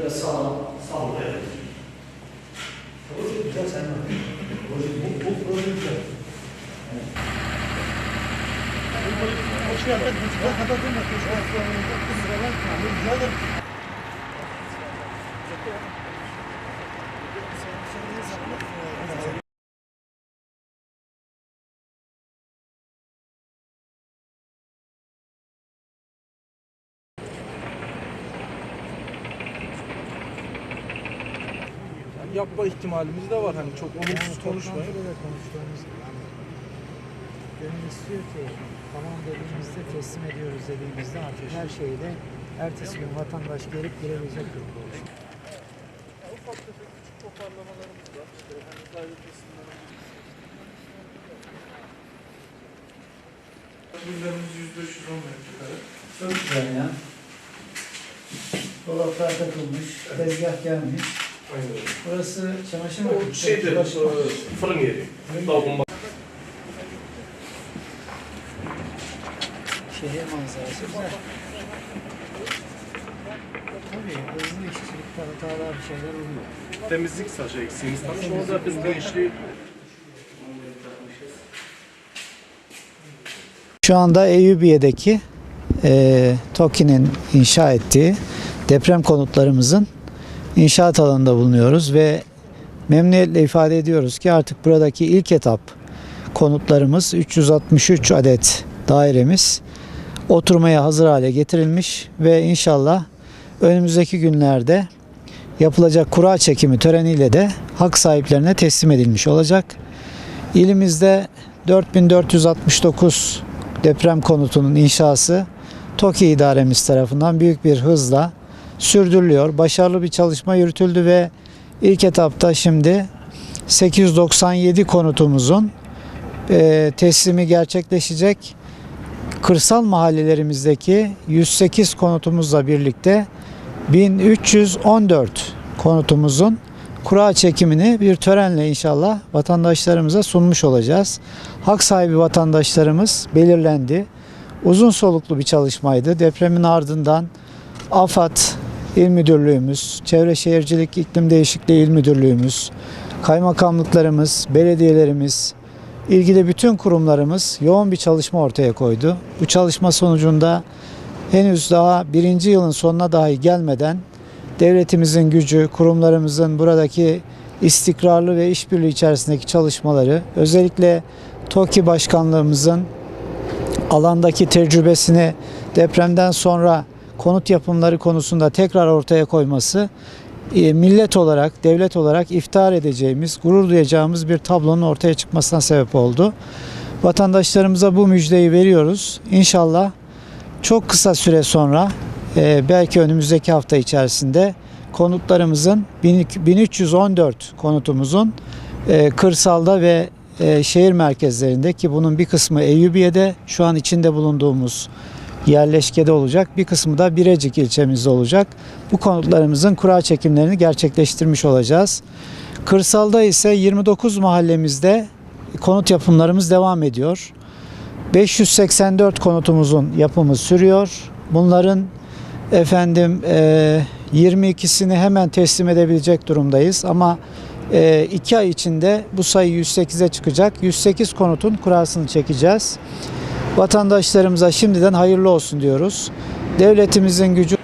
Böyle sağlam, sağlam. Proje güzel sen de. Proje, bu, bu proje güzel. Yapma ihtimalimiz de var. Hani çok olumsuz konuşmayın. Konuştuğumuz yani gönül istiyor ki tamam dediğimizde teslim ediyoruz dediğimizde artık her şeyi de ertesi gün vatandaş gelip girebilecek durumda olacak. Ufak tefek küçük toparlamalarımız var. İşte hani daire kesimlerimiz. Ürünlerimiz %310 metrekare. Çok güzel ya. Dolaplar takılmış, tezgah gelmiş. Aynen öyle. Burası çamaşır O makinesi. şeyde Baş- e, fırın yeri. Lavabo Şehir manzarası güzel. Tabii hızlı işçilikte hatalar bir şeyler oluyor. temizlik sadece eksiğimiz kalmış. Onu da biz bu işi Şu anda Eyyubiye'deki e, TOKİ'nin inşa ettiği deprem konutlarımızın inşaat alanında bulunuyoruz ve memnuniyetle ifade ediyoruz ki artık buradaki ilk etap konutlarımız 363 adet dairemiz oturmaya hazır hale getirilmiş ve inşallah önümüzdeki günlerde yapılacak kura çekimi töreniyle de hak sahiplerine teslim edilmiş olacak. İlimizde 4469 deprem konutunun inşası TOKİ idaremiz tarafından büyük bir hızla sürdürülüyor. Başarılı bir çalışma yürütüldü ve ilk etapta şimdi 897 konutumuzun e, teslimi gerçekleşecek. Kırsal mahallelerimizdeki 108 konutumuzla birlikte 1314 konutumuzun kura çekimini bir törenle inşallah vatandaşlarımıza sunmuş olacağız. Hak sahibi vatandaşlarımız belirlendi. Uzun soluklu bir çalışmaydı. Depremin ardından AFAD İl Müdürlüğümüz, Çevre Şehircilik İklim Değişikliği İl Müdürlüğümüz, kaymakamlıklarımız, belediyelerimiz, ilgili bütün kurumlarımız yoğun bir çalışma ortaya koydu. Bu çalışma sonucunda henüz daha birinci yılın sonuna dahi gelmeden devletimizin gücü, kurumlarımızın buradaki istikrarlı ve işbirliği içerisindeki çalışmaları, özellikle TOKİ Başkanlığımızın alandaki tecrübesini depremden sonra konut yapımları konusunda tekrar ortaya koyması e, millet olarak, devlet olarak iftihar edeceğimiz, gurur duyacağımız bir tablonun ortaya çıkmasına sebep oldu. Vatandaşlarımıza bu müjdeyi veriyoruz. İnşallah çok kısa süre sonra e, belki önümüzdeki hafta içerisinde konutlarımızın 1314 konutumuzun e, kırsalda ve şehir merkezlerinde ki bunun bir kısmı Eyyubiye'de şu an içinde bulunduğumuz yerleşkede olacak. Bir kısmı da Birecik ilçemizde olacak. Bu konutlarımızın kura çekimlerini gerçekleştirmiş olacağız. Kırsalda ise 29 mahallemizde konut yapımlarımız devam ediyor. 584 konutumuzun yapımı sürüyor. Bunların efendim e, 22'sini hemen teslim edebilecek durumdayız ama 2 ay içinde bu sayı 108'e çıkacak. 108 konutun kurasını çekeceğiz. Vatandaşlarımıza şimdiden hayırlı olsun diyoruz. Devletimizin gücü